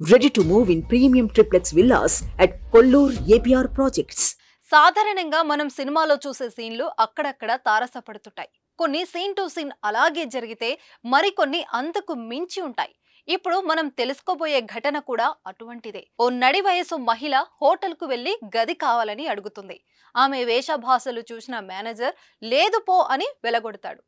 Ready to move in premium triplex villas at Kollur APR projects సాధారణంగా మనం సినిమాలో చూసే సీన్లు అక్కడక్కడ తారసపడుతుంటాయి. కొన్ని సీన్ టు సీన్ అలాగే జరిగితే మరికొన్ని అంతకు మించి ఉంటాయి. ఇప్పుడు మనం తెలుసుకోబోయే ఘటన కూడా అటువంటిదే. ఓ నడి వయసు మహిళ హోటల్కు వెళ్ళి గది కావాలని అడుగుతుంది. ఆమె వేషభాషలు చూసిన మేనేజర్ లేదు పో అని వెలగొడతాడు.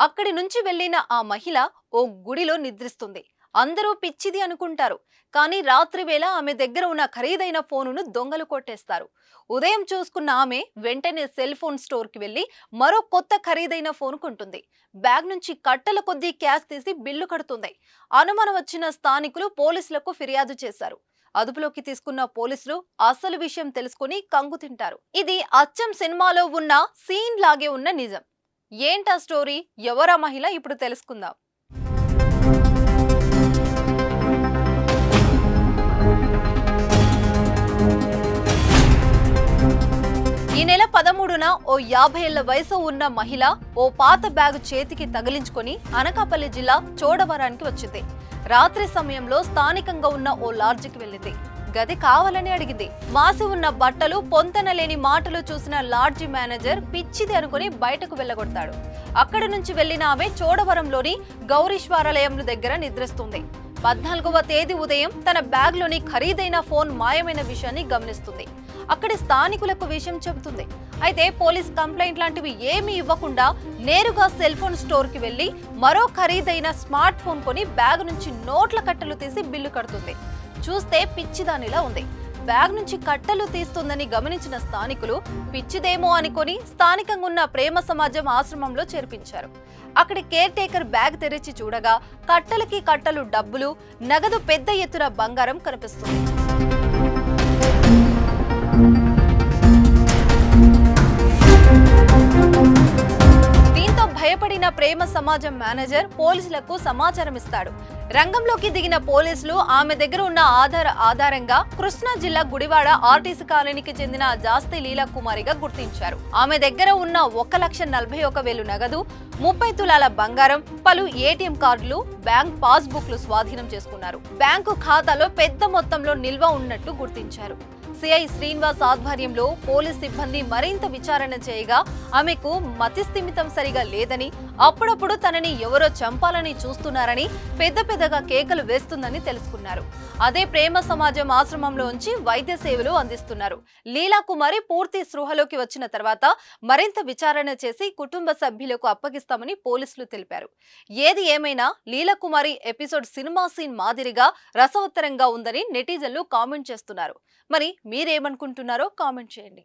అక్కడి నుంచి వెళ్ళిన ఆ మహిళ ఓ గుడిలో నిద్రిస్తుంది. అందరూ పిచ్చిది అనుకుంటారు. కానీ రాత్రి వేళ ఆమె దగ్గర ఉన్న ఖరీదైన ఫోనును దొంగలు కొట్టేస్తారు. ఉదయం చూసుకున్న ఆమె వెంటనే సెల్ ఫోన్ స్టోర్కి వెళ్ళి మరో కొత్త ఖరీదైన ఫోన్ కొంటుంది. బ్యాగ్ నుంచి కట్టల కొద్దీ క్యాష్ తీసి బిల్లు కడుతుంది. అనుమానం వచ్చిన స్థానికులు పోలీసులకు ఫిర్యాదు చేశారు. అదుపులోకి తీసుకున్న పోలీసులు అసలు విషయం తెలుసుకుని కంగు తింటారు. ఇది అచ్చం సినిమాలో ఉన్న సీన్ లాగే ఉన్న నిజం. ఏంటా స్టోరీ? ఎవరా మహిళ? ఇప్పుడు తెలుసుకుందాం. నెల పదమూడున ఓ యాభై ఏళ్ళ వయసు ఉన్న మహిళ ఓ పాత బ్యాగు చేతికి తగిలించుకొని అనకాపల్లి జిల్లా చోడవరానికి వచ్చింది. రాత్రి సమయంలో స్థానికంగా ఉన్న ఓ లాడ్జికి వెళ్ళింది. గది కావాలని అడిగింది. మాసి ఉన్న బట్టలు పొంతనలేని మాటలు చూసిన లాడ్జి మేనేజర్ పిచ్చిది అనుకుని బయటకు వెళ్ళగొడతాడు. అక్కడి నుంచి వెళ్ళిన ఆమె చోడవరంలోని గౌరీశ్వరాలయం దగ్గర నిద్రిస్తుంది. పద్నాలుగవ తేదీ ఉదయం తన బ్యాగ్లోని ఖరీదైన ఫోన్ మాయమైన విషయాన్ని గమనిస్తుంది. అక్కడి స్థానికులకు విషయం చెబుతుంది. అయితే పోలీస్ కంప్లైంట్ లాంటివి ఏమీ ఇవ్వకుండా నేరుగా సెల్ ఫోన్ స్టోర్కి వెళ్ళి మరో ఖరీదైన స్మార్ట్ ఫోన్ కొని బ్యాగ్ నుంచి నోట్ల కట్టలు తీసి బిల్లు కడుతుంది. చూస్తే పిచ్చిదానిలా ఉంది. బ్యాగ్ నుంచి కట్టలు తీస్తుందని గమనించిన స్థానికులు పిచ్చిదేమో అనుకొని స్థానికంగా ఉన్న ప్రేమ సమాజం ఆశ్రమంలో చేర్పించారు. అక్కడి కేర్ టేకర్ బ్యాగ్ తెరిచి చూడగా కట్టలకి కట్టలు డబ్బులు నగదు పెద్ద ఎత్తున బంగారం కనిపిస్తుంది. భయపడిన ప్రేమ సమాజం మేనేజర్ పోలీసులకు సమాచారం ఇస్తాడు రంగంలోకి దిగిన పోలీసులు ఆమె దగ్గర ఉన్న ఆధార ఆధారంగా కృష్ణా జిల్లా గుడివాడ ఆర్టీసీ కాలనీకి చెందిన జాస్తి లీలా కుమారిగా గుర్తించారు. ఆమె దగ్గర ఉన్న ఒక లక్ష నలభై ఒక వేలు నగదు ముప్పై తులాల బంగారం పలు ఏటీఎం కార్డులు బ్యాంక్ పాస్బుక్లు స్వాధీనం చేసుకున్నారు. బ్యాంకు ఖాతాలో పెద్ద మొత్తంలో నిల్వ ఉన్నట్టు గుర్తించారు. సిఐ శ్రీనివాస్ ఆధ్వర్యంలో పోలీస్ సిబ్బంది మరింత విచారణ చేయగా ఆమెకు మతిస్థిమితం సరిగా లేదని అప్పుడప్పుడు తనని ఎవరో చంపాలని చూస్తున్నారని పెద్ద పెద్దగా కేకలు వేస్తుందని తెలుసుకున్నారు. అదే ప్రేమ సమాజం ఆశ్రమంలో ఉంచి వైద్య సేవలు అందిస్తున్నారు. లీలా కుమారి పూర్తి స్పృహలోకి వచ్చిన తర్వాత మరింత విచారణ చేసి కుటుంబ సభ్యులకు అప్పగిస్తామని పోలీసులు తెలిపారు. ఏది ఏమైనా లీలా కుమారి ఎపిసోడ్ సినిమా సీన్ మాదిరిగా రసవత్తరంగా ఉందని నెటిజన్లు కామెంట్ చేస్తున్నారు. మరి మీరేమనుకుంటున్నారో కామెంట్ చేయండి.